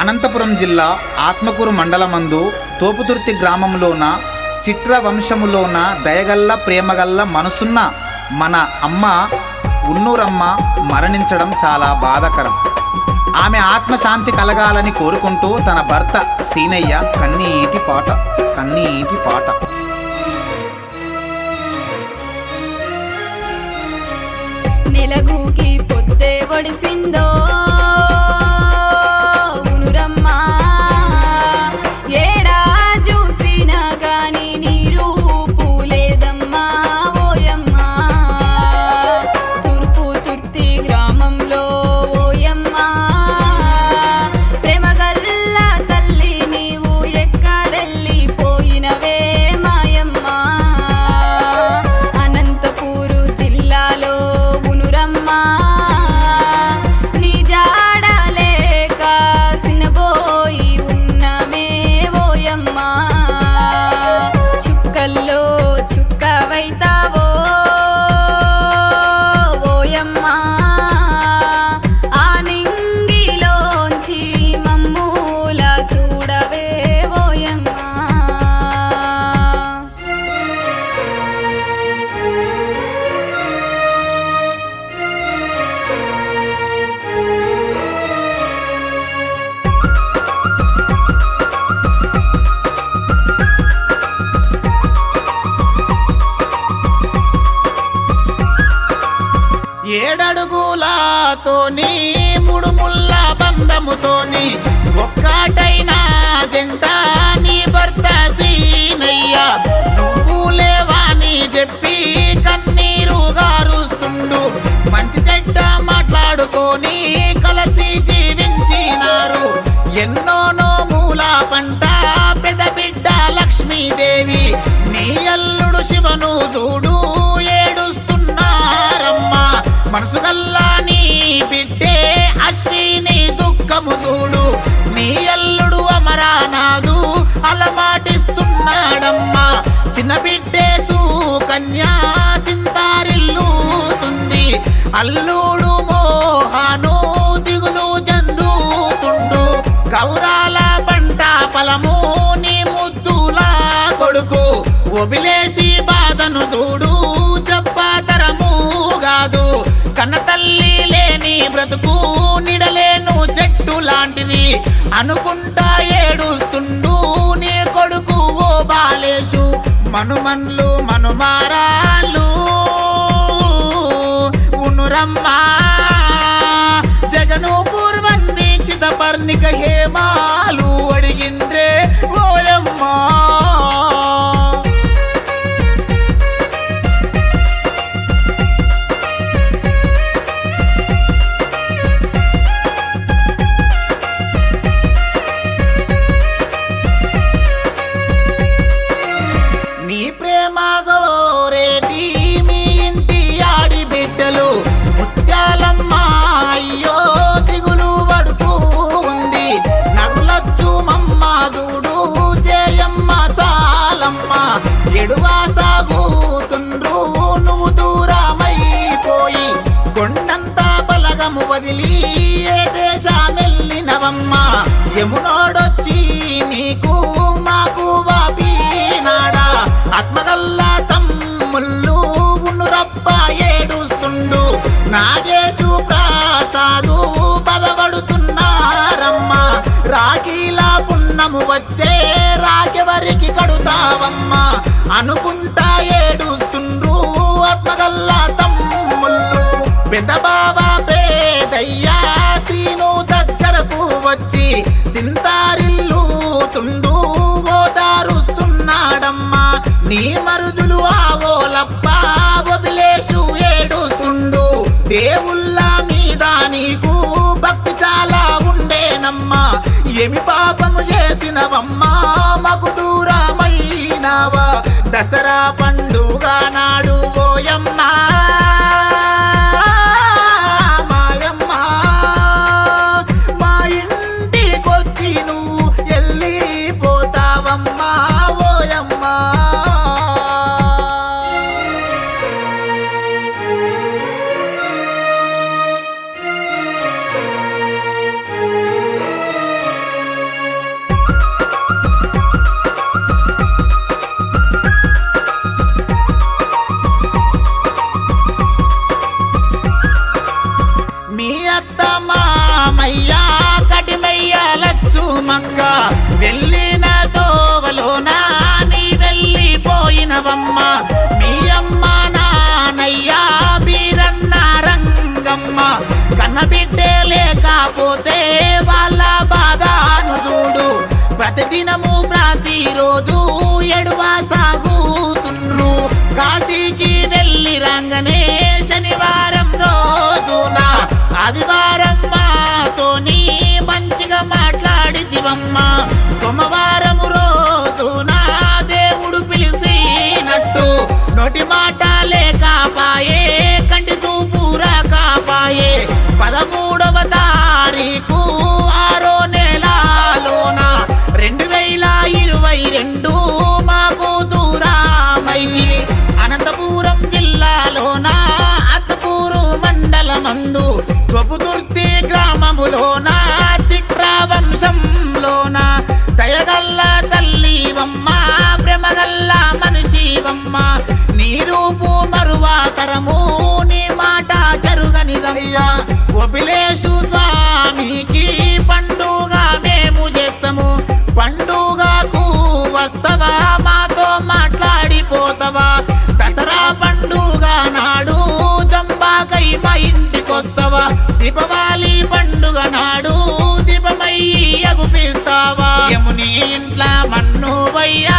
అనంతపురం జిల్లా ఆత్మకూరు మండలమందు తోపుతుర్తి గ్రామంలోన చిట్ర వంశములోన దయగల్ల ప్రేమగల్ల మనసున్న మన అమ్మ ఉన్నూరమ్మ మరణించడం చాలా బాధాకరం. ఆమె ఆత్మశాంతి కలగాలని కోరుకుంటూ తన భర్త సీనయ్య కన్నీటి పాట కన్నీటి పాట. నెలగూకి పొద్దే ఒడిసిందో ఏడడుగులతోని మూడు ముళ్ళ బంధముతోని ఒక్కటైన జంట నీ దుఃఖము నీ అల్లుడు అమరానాదు అలమాటిస్తున్నాడమ్మా చిన్న బిడ్డే కన్యా సింతారిల్లుతుంది అల్లుడు మోహాను దిగులు జందుతుండు గౌరాల పంట ఫలము నీ ముద్దులా కొడుకు ఒబిలేసి బాధను చూడు చెప్పతరము కాదు కన్న తల్లి లేని బ్రతుకు నిడలేను లాంటిది అనుకుంటా ఏడుస్తుండు నీ కొడుకు ఓ బాలేషు మనుమన్లు ఎమునోడొచ్చి నీకు మాకు వాపినాడా? ఆత్మగల్లా తమ్ముళ్ళు ఉన్నురప్ప ఏడుస్తుండు. నాగేశు ప్రసాదు పదవడుతున్నారమ్మ రాఖీలా పున్నము వచ్చే రాకెవరికి కడుతావమ్మా? అనుకుంటా ఏడుస్తుండ్రు ఆత్మగల్లా తమ్ముళ్ళు. పెద్దబా నీ మరుదులు ఆవోలప్ప వబిలేసు ఏడుస్తుండు. దేవుళ్ళ మీద నీకు భక్తి చాలా ఉండేనమ్మా. ఏమి పాపము చేసినవమ్మా? మగు మీ అత్త మామయ్యా కటిమయ్య లచ్చుమక్క వెళ్ళిన దోవలోన నీ వెళ్ళిపోయినవమ్మ. మీ అమ్మ నానయ్యా బీరన్న రంగమ్మ. కన్నబిడ్డే లేకపోతే వాళ్ళ బాధను చూడు. ప్రతిదినము ప్రతిరోజు ఎడు గొపుదుర్తి గ్రామములోన చిట్ర వంశంలోన దయగల్ల తల్లివమ్మ ప్రేమగల్ల మనిషివమ్మ నీ రూపు మరువాతరము నీ మాట జరుగనిదయ్యా. ఒబిలేషు స్వామికి పండుగ మేము చేస్తాము. పండుగకు వస్తవా ఇంటికొస్తావా దీపావళి పండుగ నాడు దీపమయ్యి అగుపిస్తావా? యముని ఇంట్ల మన్ను వయ్యా.